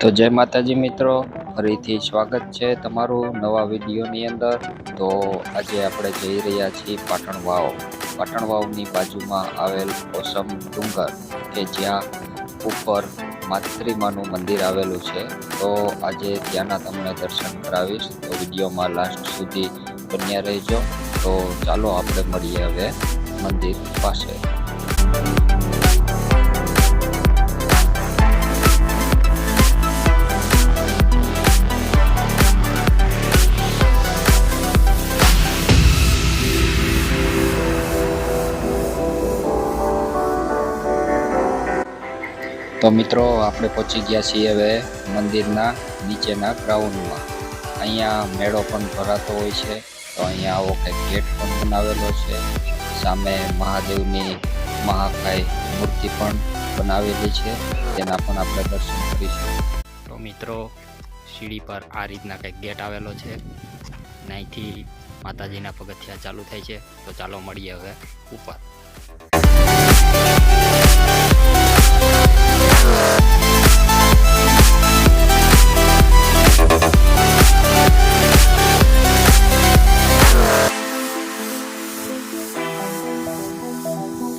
તો જય માતાજી મિત્રો, ફરીથી સ્વાગત છે તમારું નવા વિડીયોની અંદર. તો આજે આપણે જઈ રહ્યા છીએ પાટણ વાવ પાટણ વાવની બાજુમાં આવેલ ઓસમ ડુંગર, કે જ્યાં ઉપર માતૃમાનું મંદિર આવેલું છે. તો આજે ત્યાંના તમને દર્શન કરાવીશ. તો વિડીયોમાં લાસ્ટ સુધી બન્યા રહેજો. તો ચાલો આપણે મળીએ હવે મંદિર પાસે. તો મિત્રો, આપણે પહોંચી ગયા છીએ હવે મંદિરના નીચેના ગ્રાઉન્ડમાં અહીંયા મેળો પણ ભરાતો હોય છે. તો અહીંયા આવો કંઈક ગેટ પણ બનાવેલો છે. સામે મહાદેવની મહાકાય મૂર્તિ પણ બનાવેલી છે. તેના પણ આપણે દર્શન કરીશું. તો મિત્રો, સીડી પર આ રીતના કંઈક ગેટ આવેલો છે. અહીંથી માતાજીના પગથિયા ચાલુ થાય છે. તો ચાલો મળીએ હવે ઉપર.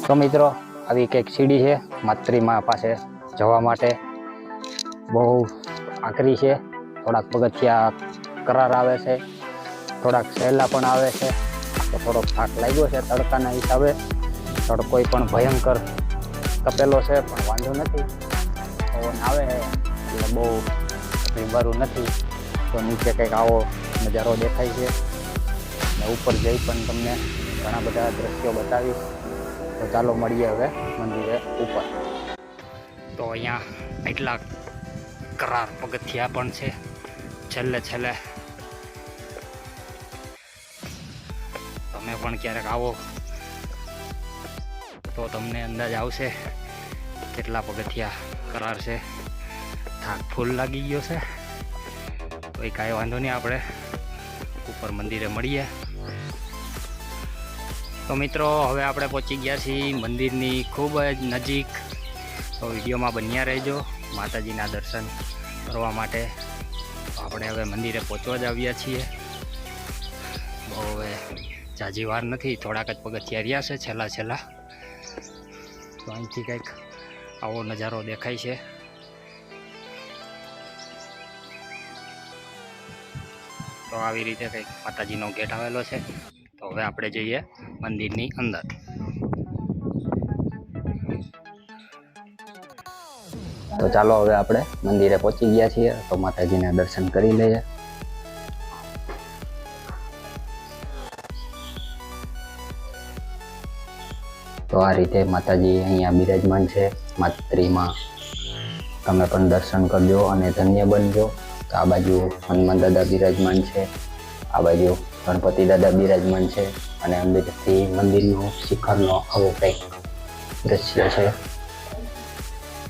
તો મિત્રો, આવી કંઈક સીડી છે માત્રીમાં પાસે જવા માટે. બહુ આકરી છે. થોડાક પગથિયા કરાર આવે છે. થોડાક સહેલા પણ આવે છે. તો થોડોક થાક લાગ્યો છે તડકાના હિસાબે. તડકો પણ ભયંકર તપેલો છે, પણ વાંધો નથી. પવન આવે એટલે બહુ રીબારું નથી. તો નીચે કંઈક આવો નજારો દેખાય છે. ને ઉપર જઈ પણ તમને ઘણા બધા દ્રશ્યો બતાવીશ. તો ચાલો મળીએ હવે મંદિરે ઉપર. તો અહીંયા એટલા કરાર પગથિયા પણ છે. છેલ્લે છેલ્લે. તમે પણ ક્યારેક આવો. તો તમને અંદાજ આવશે કેટલા પગથિયા કરાર છે. થાક ફૂલ લાગી ગયો છે. કોઈ કાંઈ વાંધો નહીં, આપણે ઉપર મંદિરે મળીએ. તો મિત્રો, હવે આપણે પહોંચી ગયા છીએ મંદિરની ખૂબ જ નજીક. તો વિડીયોમાં બન્યા રહેજો માતાજીના દર્શન કરવા માટે. આપણે હવે મંદિરે પહોંચવા જ આવ્યા છીએ. બહુ હવે જાજી નથી, થોડાક જ પગથિયા રહ્યા છે છેલ્લા છેલ્લા. તો અહીંથી કંઈક આવો નજારો દેખાય છે. તો આવી રીતે કંઈક માતાજીનો ગેટ આવેલો છે. તો હવે આપણે જઈએ. મંદિરની અંદર. તો ચાલો હવે આપણે મંદિરે પહોંચી ગયા છીએ. તો માતાજીના દર્શન કરી લઈએ. તો આ રીતે માતાજી અહીંયા બિરાજમાન છે. માત્રીમાં તમે પણ દર્શન કરજો અને ધન્ય બનજો. તો આ બાજુ હનુમાન દાદા બિરાજમાન છે. આ બાજુ ગણપતિ દાદા બિરાજમાન છે. અને અંદરથી મંદિરનો શિખરનો આવો કંઈક દ્રશ્ય છે.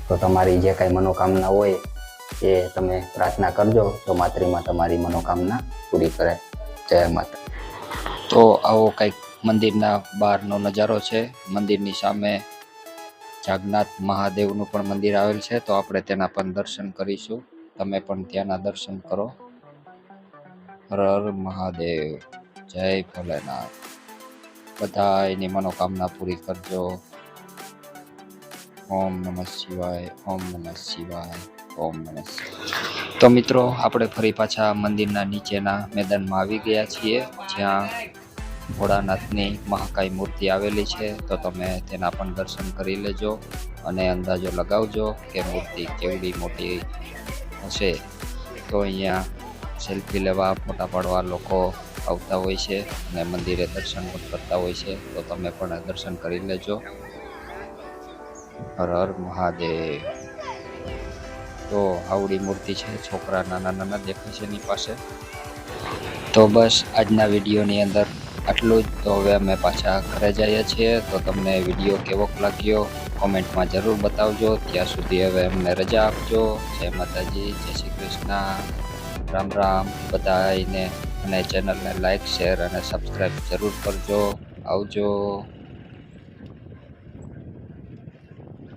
તો તમારી જે કાંઈ મનોકામના હોય એ તમે પ્રાર્થના કરજો, તો માત્રીમાં તમારી મનોકામના પૂરી કરે. જય માતા. તો આવો કંઈક મંદિરના બહારનો નજારો છે. મંદિરની સામે જાગનાથ મહાદેવનું પણ મંદિર આવેલ છે, તો આપણે તેના પણ દર્શન કરીશું. તમે પણ ત્યાંના દર્શન કરો. હર હર મહાદેવ. જય ભોલેનાથ. બધા એની મનોકામના પૂરી કરજો. ઓમ નમઃ શિવાય, ઓમ નમઃ શિવાય, ઓમ નમઃ તો મિત્રો, આપણે ફરી પાછા મંદિરના નીચેના મેદાનમાં આવી ગયા છીએ, જ્યાં ભોળાનાથની મહાકાય મૂર્તિ આવેલી છે. તો તમે તેના પણ દર્શન કરી લેજો અને અંદાજો લગાવજો કે મૂર્તિ કેવડી મોટી હશે. તો અહીંયા સેલ્ફી લેવા, ફોટા પાડવા લોકો આવતા હોય છે અને મંદિરે દર્શન પણ કરતા હોય છે, તો તમે પણ દર્શન કરી લેજો. હર હર મહાદેવ. તો આવડી મૂર્તિ છે, છોકરા નાના નાના દેખાય છે એની પાસે. તો બસ આજના વિડીયોની અંદર આટલું જ. તો હવે અમે પાછા ઘરે જઈએ છીએ, તો તમને વીડિયો કેવો લાગ્યો કોમેન્ટમાં જરૂર બતાવજો. ત્યાં સુધી હવે અમને રજા આપજો. જય માતાજી, જય શ્રી કૃષ્ણ. રામ રામ બધાને અને ચેનલને લાઇક શેર અને સબસ્ક્રાઈબ જરૂર કરજો. આવજો.